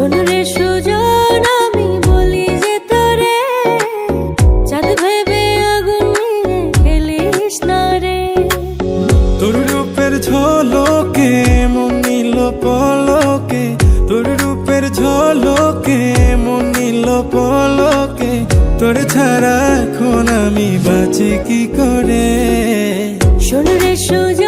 শোনো রে সুজন আমি বলি যে তোরে চাঁদ ভেবে আগুন নিয়ে খেলিস না রে। তোর রূপের ঝলকে মন নিল পলকে। তোর রূপের ঝলকে মন নিল পলকে। তোর ছাড়া এখন আমি বাঁচি কি করে? শোনো রে সুজন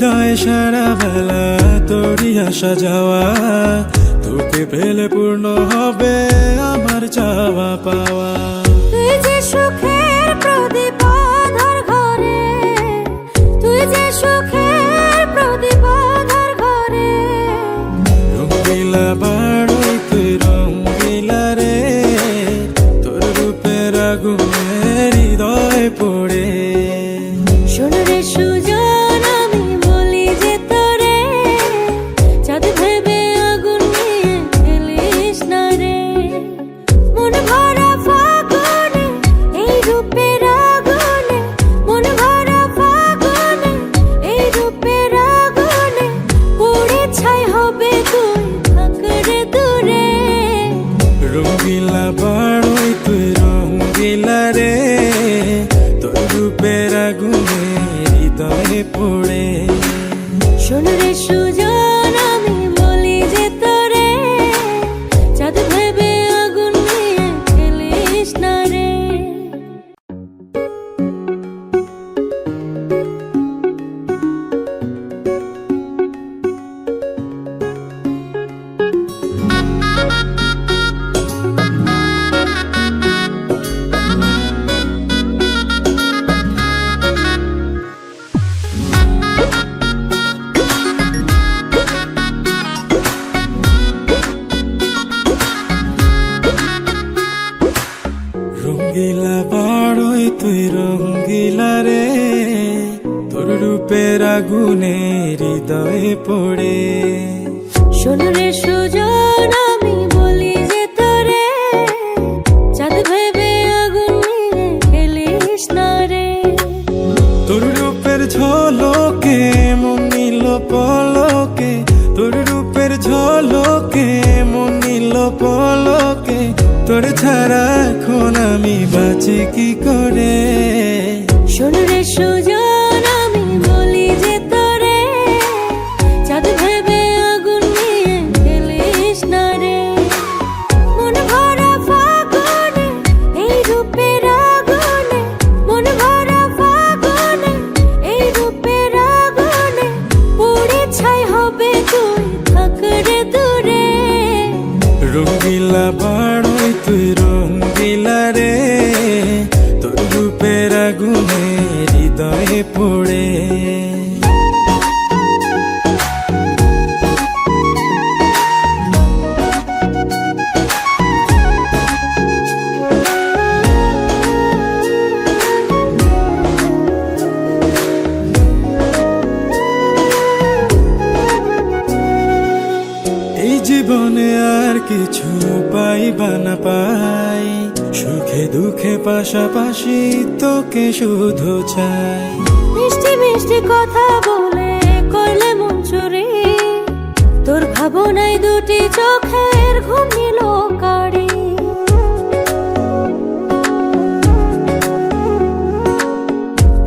হৃদয় সারা বেলা তোরই আসা যাওয়া তোকে পেলে পূর্ণ হবে আমার চাওয়া পাওয়া। তুই যে সুখের প্রদীপ আধার ঘরে তুই যে সুখের প্রদীপ আধার ঘরে। রঙ্গিলা তুই রঙ্গিলা রে তোর রূপের আগুনে হৃদয়ে পড়ে। শোনার করে শোন রে সুজন আমি বলি যে তোরে চাঁদ ভেবে আগুন নিয়ে খেলিস না রে। মন ভরা ফাগুনে এই রূপের আগুনে মন ভরা ফাগুনে এই রূপের আগুনে পুড়ে ছাই হবে তুই থাক রে দূরে। রঙ্গিলা বাড়ই তুই না পাই। সুখে দুঃখে পাশাপাশি তোকে শুধু চাই। মিষ্টি মিষ্টি কথা বলে কইলে মন চুরি তোর ভাবনায় দুটি চোখের ঘুম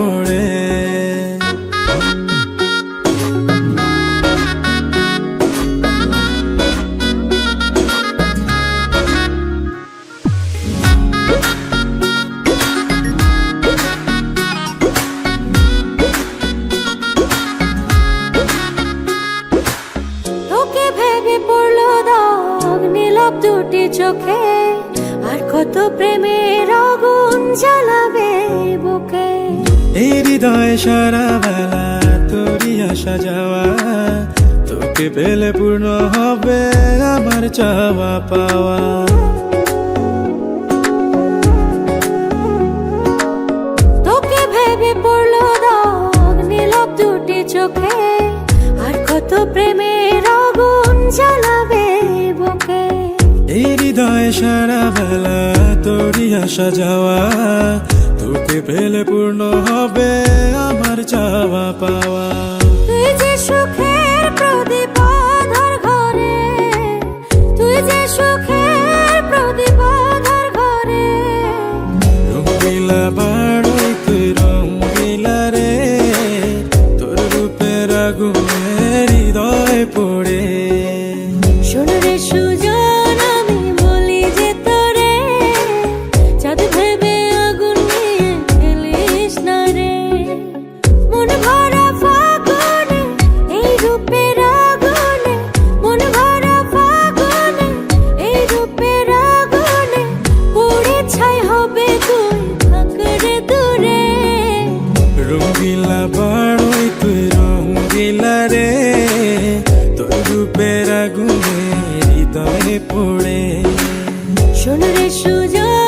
পড়ে। দুটি চোখে। আর কত প্রেমের আগুন জ্বালাবে বুকে। এই হৃদয় সারা বেলা তোরই আসা যাওয়া তোকে পেলে পূর্ণ হবে আমার চাওয়া পাওয়া। তোকে ভেবে পড়ল দাগ নীলব দুটি চোখে আর কত প্রেমের আগুন জ্বালাবে বুকে। এই হৃদয় সারা বেলা তোরই আসা যাওয়া তোকে পেলে পূর্ণ হবে আমার চাওয়া পাওয়া। পড়ে। শোন সুজন